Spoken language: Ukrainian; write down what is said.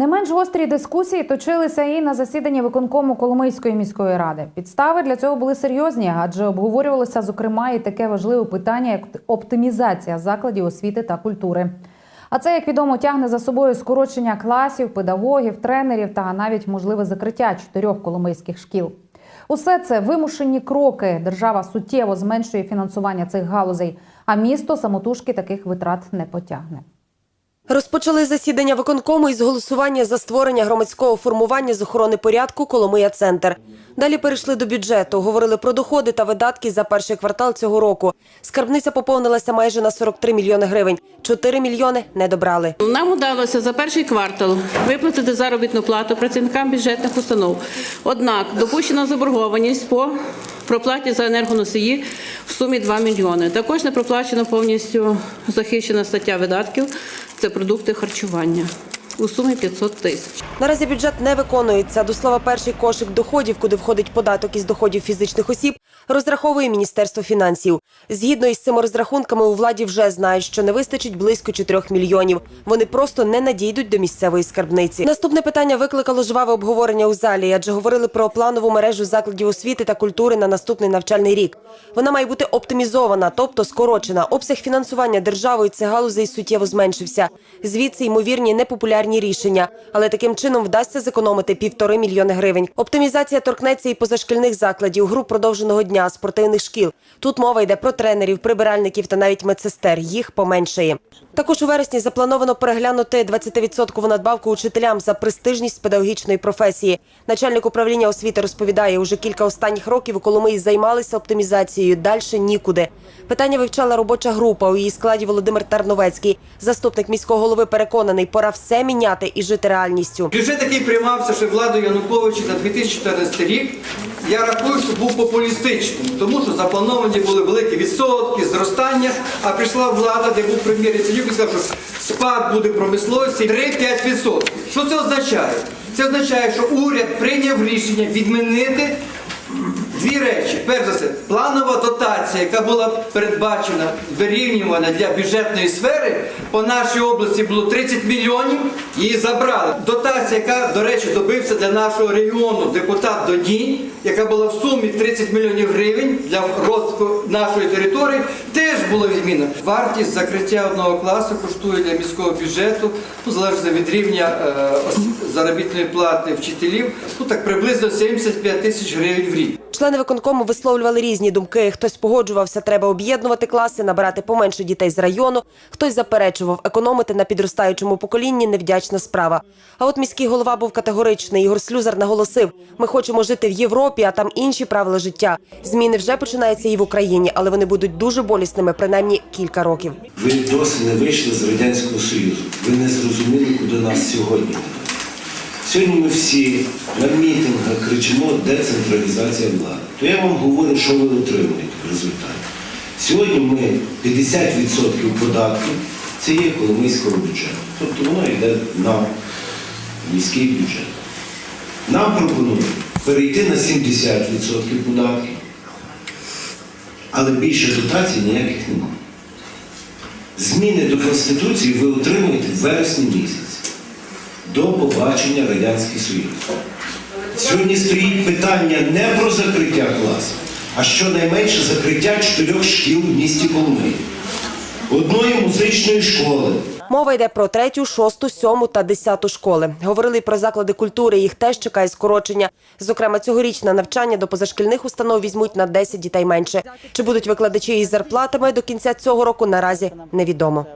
Не менш гострі дискусії точилися і на засіданні виконкому Коломийської міської ради. Підстави для цього були серйозні, адже обговорювалося зокрема і таке важливе питання, як оптимізація закладів освіти та культури. А це, як відомо, тягне за собою скорочення класів, педагогів, тренерів та навіть можливе закриття чотирьох коломийських шкіл. Усе це вимушені кроки. Держава суттєво зменшує фінансування цих галузей, а місто самотужки таких витрат не потягне. Розпочали засідання виконкому із голосування за створення громадського формування з охорони порядку Коломия Центр. Далі перейшли до бюджету, говорили про доходи та видатки за перший квартал цього року. Скарбниця поповнилася майже на 43 мільйони гривень. 4 мільйони не добрали. Нам удалося за перший квартал виплатити заробітну плату працівникам бюджетних установ. Однак допущена заборгованість по проплаті за енергоносії в сумі 2 мільйони. Також не проплачена повністю захищена стаття видатків це продукти харчування у сумі 500 тисяч. Наразі бюджет не виконується. До слова, перший кошик доходів, куди входить податок із доходів фізичних осіб, розраховує Міністерство фінансів. Згідно із цими розрахунками, у владі вже знають, що не вистачить близько 4 мільйонів. Вони просто не надійдуть до місцевої скарбниці. Наступне питання викликало жваве обговорення у залі, адже говорили про планову мережу закладів освіти та культури на наступний навчальний рік. Вона має бути оптимізована, тобто скорочена. Обсяг фінансування державою цих галузей суттєво зменшився. Звідси ймовірні непопулярні рішення, але таким чином вдасться зекономити півтори мільйони гривень. Оптимізація торкнеться і позашкільних закладів, груп продовженого дня, спортивних шкіл. Тут мова йде про тренерів, прибиральників та навіть медсестер. Їх поменшає. Також у вересні заплановано переглянути 20% надбавку учителям за престижність педагогічної професії. Начальник управління освіти розповідає, уже кілька останніх років у Коломиї займалися оптимізацією. Далі нікуди. Питання вивчала робоча група. У її складі Володимир Тарновецький. Заступник міського голови переконаний, пора все міняти і жити реальністю. Бюджет, який приймався ще владою Януковича на 2014 рік, я рахую, що був популістичним, тому що заплановані були великі відсотки, зростання, а прийшла влада, де був прем'єр Яценюк і сказав, що спад буде промисловості 3-5%. Що це означає? Це означає, що уряд прийняв рішення відмінити Дві речі. Перш за все, планова дотація, яка була передбачена вирівнювана для бюджетної сфери, по нашій області було 30 мільйонів, її забрали. Дотація, яка, до речі, добився для нашого регіону депутат Додій, яка була в сумі 30 мільйонів гривень для розвитку нашої території, теж була відміна. Вартість закриття одного класу коштує для міського бюджету, ну, залежно від рівня е, заробітної плати вчителів, ну так приблизно 75 тисяч гривень в рік. Члени виконкому висловлювали різні думки. Хтось погоджувався, треба об'єднувати класи, набирати поменше дітей з району. Хтось заперечував, економити на підростаючому поколінні невдячна справа. А от міський голова був категоричний. Ігор Слюзар наголосив: ми хочемо жити в Європі, а там інші правила життя. Зміни вже починаються і в Україні, але вони будуть дуже болісними, принаймні кілька років. Ви досі не вийшли з Радянського Союзу. Ви не зрозуміли, куди нас сьогодні. Сьогодні ми всі на мітингах кричимо децентралізація влади. То я вам говорю, що ви отримуєте в результаті. Сьогодні ми 50% податків це є коломийського бюджету. Тобто воно йде на міський бюджет. Нам пропонують перейти на 70% податків, але більше дотацій ніяких немає. Зміни до Конституції ви отримуєте в вересні місяці. До побачення Радянський Союз. Сьогодні стоїть питання не про закриття класів, а щонайменше закриття чотирьох шкіл в місті Коломиї. Одної музичної школи, Мова йде про третю, шосту, сьому та десяту школи. Говорили про заклади культури. Їх теж чекає скорочення. Зокрема, цьогоріч на навчання до позашкільних установ візьмуть на 10 дітей менше. Чи будуть викладачі із зарплатами до кінця цього року? Наразі невідомо.